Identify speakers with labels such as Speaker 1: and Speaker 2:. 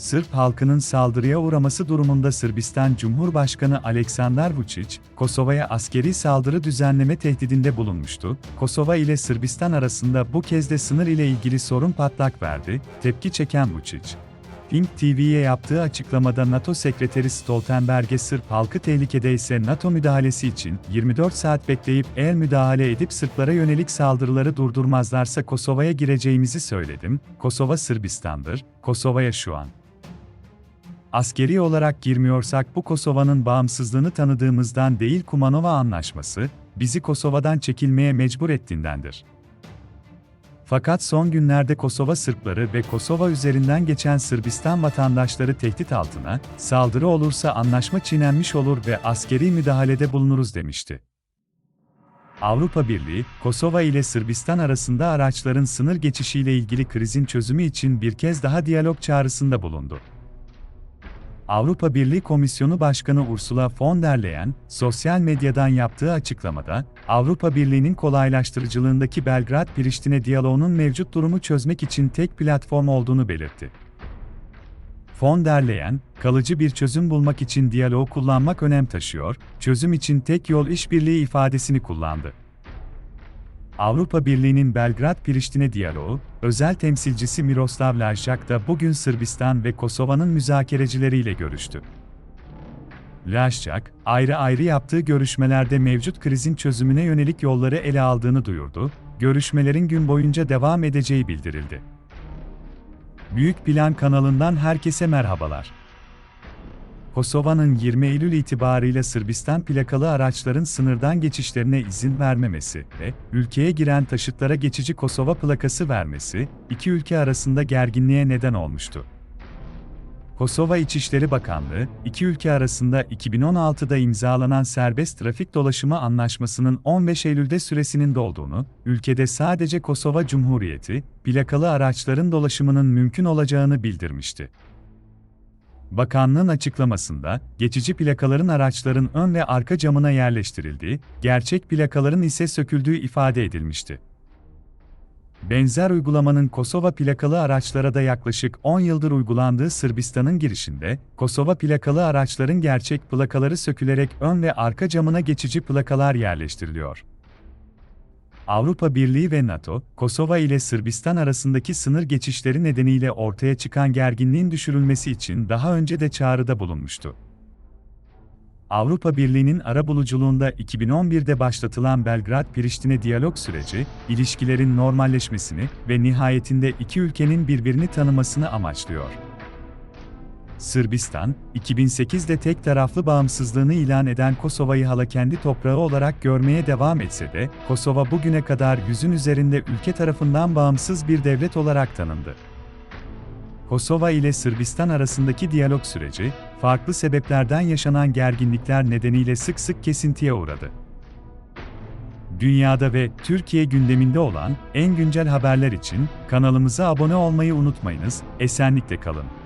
Speaker 1: Sırp halkının saldırıya uğraması durumunda Sırbistan Cumhurbaşkanı Aleksandar Vučić, Kosova'ya askeri saldırı düzenleme tehdidinde bulunmuştu. Kosova ile Sırbistan arasında bu kez de sınır ile ilgili sorun patlak verdi, tepki çeken Vučić. Pink TV'ye yaptığı açıklamada NATO Sekreteri Stoltenberg'e Sırp halkı tehlikede ise NATO müdahalesi için 24 saat bekleyip eğer müdahale edip Sırplara yönelik saldırıları durdurmazlarsa Kosova'ya gireceğimizi söyledim. Kosova Sırbistan'dır. Kosova'ya şu an. Askeri olarak girmiyorsak bu Kosova'nın bağımsızlığını tanıdığımızdan değil Kumanova Anlaşması, bizi Kosova'dan çekilmeye mecbur ettiğindendir. Fakat son günlerde Kosova Sırpları ve Kosova üzerinden geçen Sırbistan vatandaşları tehdit altına, saldırı olursa anlaşma çiğnenmiş olur ve askeri müdahalede bulunuruz demişti. Avrupa Birliği, Kosova ile Sırbistan arasında araçların sınır geçişiyle ilgili krizin çözümü için bir kez daha diyalog çağrısında bulundu. Avrupa Birliği Komisyonu Başkanı Ursula von der Leyen, sosyal medyadan yaptığı açıklamada, Avrupa Birliği'nin kolaylaştırıcılığındaki Belgrad-Priştine diyaloğunun mevcut durumu çözmek için tek platform olduğunu belirtti. Von der Leyen, kalıcı bir çözüm bulmak için diyaloğu kullanmak önem taşıyor, çözüm için tek yol işbirliği ifadesini kullandı. Avrupa Birliği'nin Belgrad-Priştine diyaloğu, özel temsilcisi Miroslav Lajcak da bugün Sırbistan ve Kosova'nın müzakerecileriyle görüştü. Lajcak, ayrı ayrı yaptığı görüşmelerde mevcut krizin çözümüne yönelik yolları ele aldığını duyurdu, görüşmelerin gün boyunca devam edeceği bildirildi. Büyük Plan kanalından herkese merhabalar. Kosova'nın 20 Eylül itibarıyla Sırbistan plakalı araçların sınırdan geçişlerine izin vermemesi ve ülkeye giren taşıtlara geçici Kosova plakası vermesi, iki ülke arasında gerginliğe neden olmuştu. Kosova İçişleri Bakanlığı, iki ülke arasında 2016'da imzalanan serbest trafik dolaşımı anlaşmasının 15 Eylül'de süresinin dolduğunu, ülkede sadece Kosova Cumhuriyeti, plakalı araçların dolaşımının mümkün olacağını bildirmişti. Bakanlığın açıklamasında, geçici plakaların araçların ön ve arka camına yerleştirildiği, gerçek plakaların ise söküldüğü ifade edilmişti. Benzer uygulamanın Kosova plakalı araçlara da yaklaşık 10 yıldır uygulandığı Sırbistan'ın girişinde, Kosova plakalı araçların gerçek plakaları sökülerek ön ve arka camına geçici plakalar yerleştiriliyor. Avrupa Birliği ve NATO, Kosova ile Sırbistan arasındaki sınır geçişleri nedeniyle ortaya çıkan gerginliğin düşürülmesi için daha önce de çağrıda bulunmuştu. Avrupa Birliği'nin arabuluculuğunda 2011'de başlatılan Belgrad-Priştine diyalog süreci, ilişkilerin normalleşmesini ve nihayetinde iki ülkenin birbirini tanımasını amaçlıyor. Sırbistan, 2008'de tek taraflı bağımsızlığını ilan eden Kosova'yı hala kendi toprağı olarak görmeye devam etse de, Kosova bugüne kadar yüzün üzerinde ülke tarafından bağımsız bir devlet olarak tanındı. Kosova ile Sırbistan arasındaki diyalog süreci, farklı sebeplerden yaşanan gerginlikler nedeniyle sık sık kesintiye uğradı. Dünyada ve Türkiye gündeminde olan en güncel haberler için kanalımıza abone olmayı unutmayınız, esenlikle kalın.